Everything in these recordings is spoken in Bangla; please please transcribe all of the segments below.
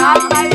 I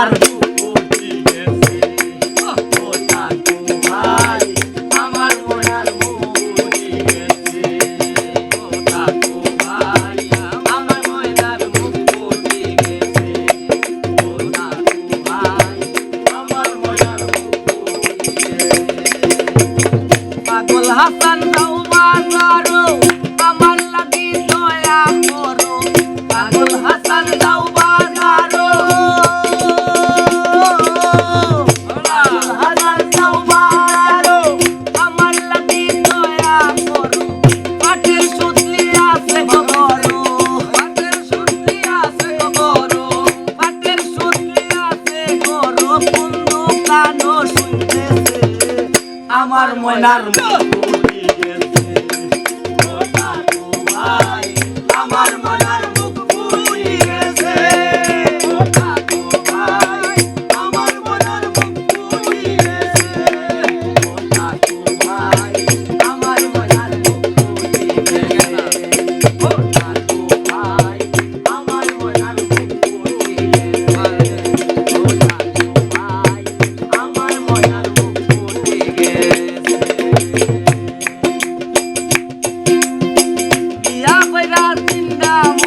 আমার Hasan Kaumar Baru armo en armo. ¡Tú! জিন্দাবাদ